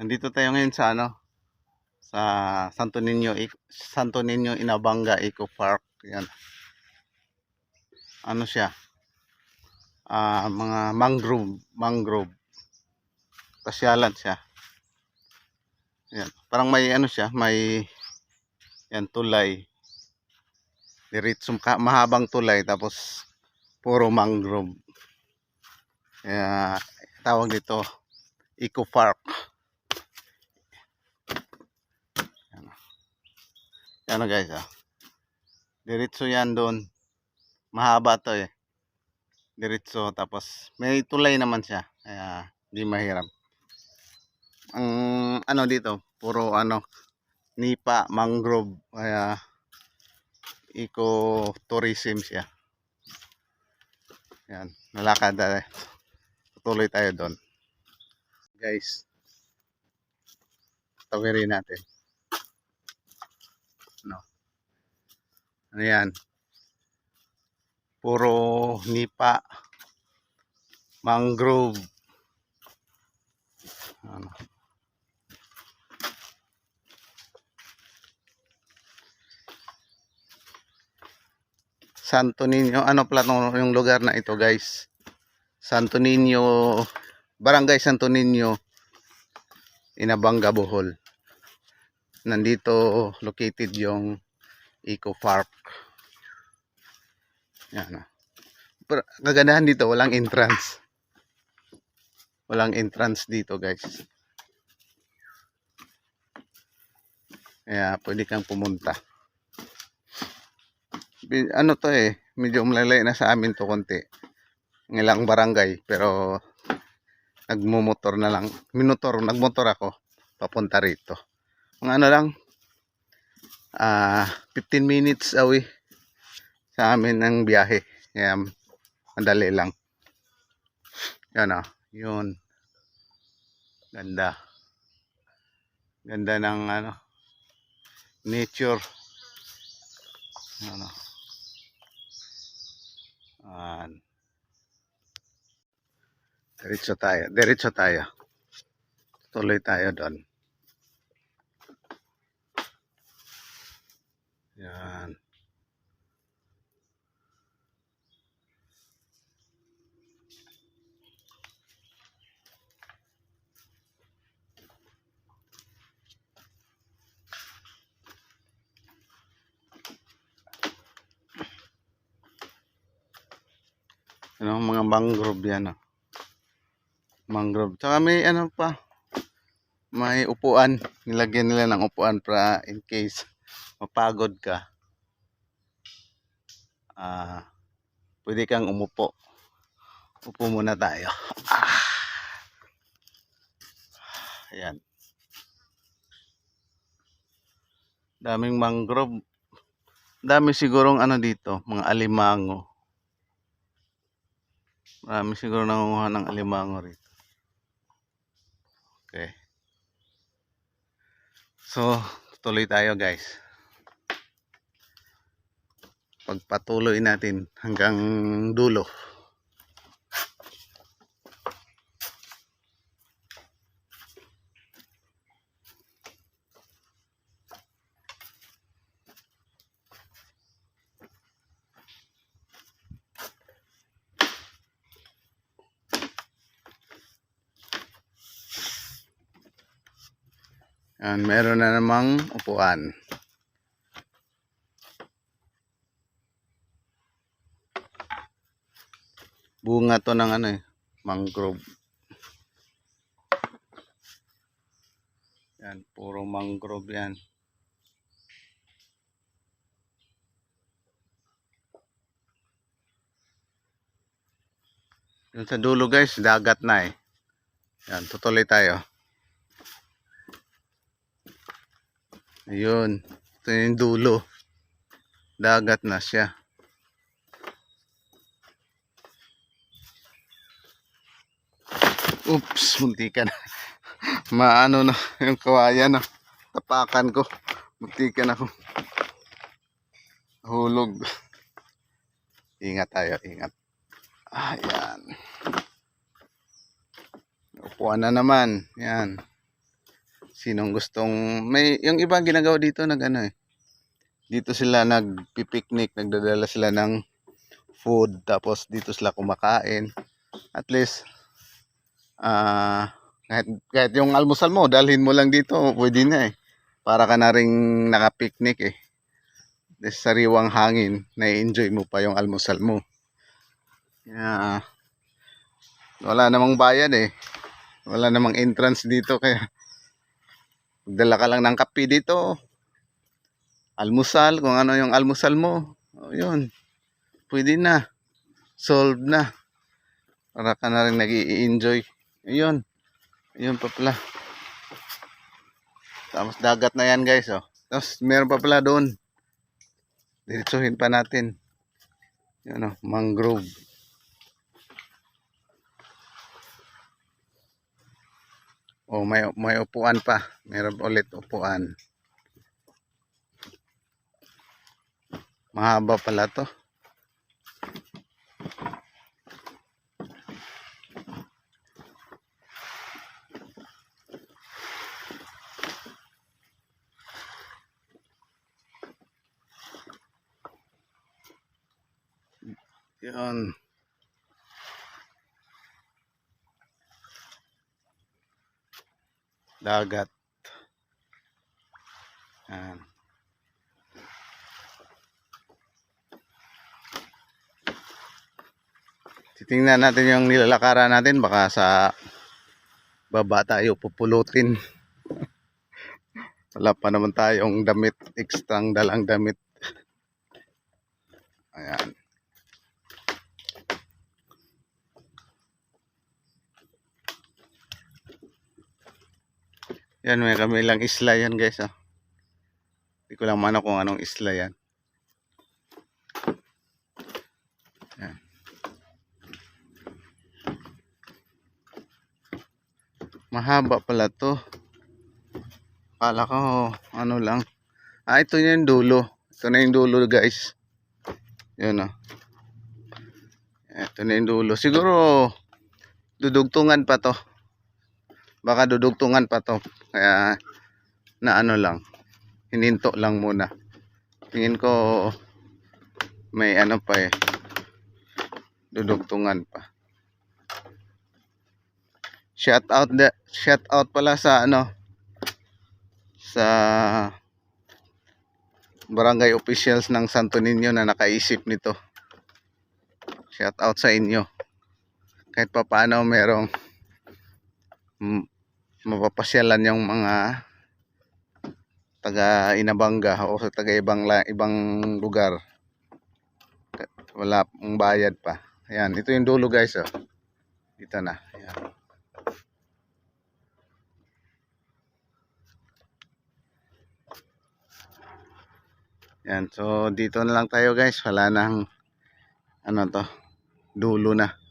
Nandito tayo ngayon sa ano sa Santo Niño Santo Niño Inabanga Eco Park. Yan. Ano siya? Ah, mga mangrove, mangrove. Pasyalan siya. Yan. Parang may ano siya, may yan tulay. Diretsong mahabang tulay tapos puro mangrove. Kaya tawag dito Eco Park. Ano guys ah. Diretso yan doon. Mahaba to eh. Diretso tapos may tulay naman siya. Kaya di mahirap. Ang ano dito, puro ano nipa, mangrove, kaya eco-tourism siya. Yan, nalakad tayo. Tutuloy tayo doon. Guys, tawirin natin. No. Ano yan? Puro nipa, mangrove. Ano? Santo Niño, ano pala yung lugar na ito guys? Santo Niño, Barangay Santo Niño, Inabanga, Bohol. Nandito located yung Eco Park. Yan. ah. Pero kagandahan dito, walang entrance. Walang entrance dito, guys. Kaya pwede kang pumunta. Ano to eh, medyo malalay na sa amin to konti. Ng ilang barangay, pero nagmumotor na lang. Minutor, nagmotor ako papunta rito. Mga ano lang, ah 15 minutes away sa amin ng biyahe. Kaya madali lang. Yan ah, yun. Ganda. Ganda ng ano, nature. Ano. Yan. Diretso tayo. Diretso tayo. Tuloy tayo doon. Yan. Ano, mga mangrove yan. Oh. Mangrove. Tsaka may ano pa. May upuan. Nilagyan nila ng upuan para in case mapagod ka. Ah, pwede kang umupo. Upo muna tayo. Ah. Ayan. Daming mangrove. Dami sigurong ano dito, mga alimango. Marami siguro nangunguha ng alimango rito. Okay. So, tuloy tayo guys. Pagpatuloy natin hanggang dulo. Yan, meron na namang upuan. Bunga to ng ano eh, mangrove. Yan, puro mangrove yan. Yun sa dulo guys, dagat na eh. Yan, tutuloy tayo. Ayun. Ito yung dulo. Dagat na siya. Oops, munti ka na. Maano na yung kawayan na. Tapakan ko. Munti ka na ako. Hulog. Ingat tayo, ingat. Ayan. Upuan na naman. Yan. Sinong gustong may yung iba ginagawa dito nag ano eh. Dito sila nagpi-picnic, nagdadala sila ng food tapos dito sila kumakain. At least ah kahit, kahit yung almusal mo, dalhin mo lang dito, pwede na eh. Para ka na ring nakapiknik eh. Sariwang hangin, na-enjoy mo pa yung almusal mo. Kaya, wala namang bayad eh. Wala namang entrance dito kaya dala ka lang ng kape dito. Almusal, kung ano yung almusal mo. O, yun. Pwede na. Solved na. Para ka na rin nag enjoy Ayun. Ayun pa pala. Tapos dagat na yan guys. Oh. Tapos meron pa pala doon. Diretsuhin pa natin. Yun oh, mangrove. Oh, may may upuan pa. Meron ulit upuan. Mahaba pala to. Yun. Dagat. Yan. Titingnan natin yung nilalakaran natin. Baka sa baba tayo pupulutin. Wala pa naman tayong damit. Extrang dalang damit. Ayan. Yan, may kami lang isla yan guys. Oh. Hindi ko lang mano kung anong isla yan. Yan. Mahaba pala to. Kala ko ano lang. Ah, ito na yung dulo. Ito na yung dulo guys. Yun oh. Ito na yung dulo. Siguro dudugtungan pa to baka dudugtungan pa to kaya na ano lang hininto lang muna. Tingin ko may ano pa eh dudugtungan pa. Shout out the shout out pala sa ano sa barangay officials ng Santo Niño na nakaisip nito. Shout out sa inyo. Kahit pa paano merong mm, mapapasyalan yung mga taga Inabanga o taga ibang ibang lugar. Wala pong bayad pa. Ayan, ito yung dulo guys oh. Dito na. Ayan. Yan, so dito na lang tayo guys. Wala nang ano to, dulo na.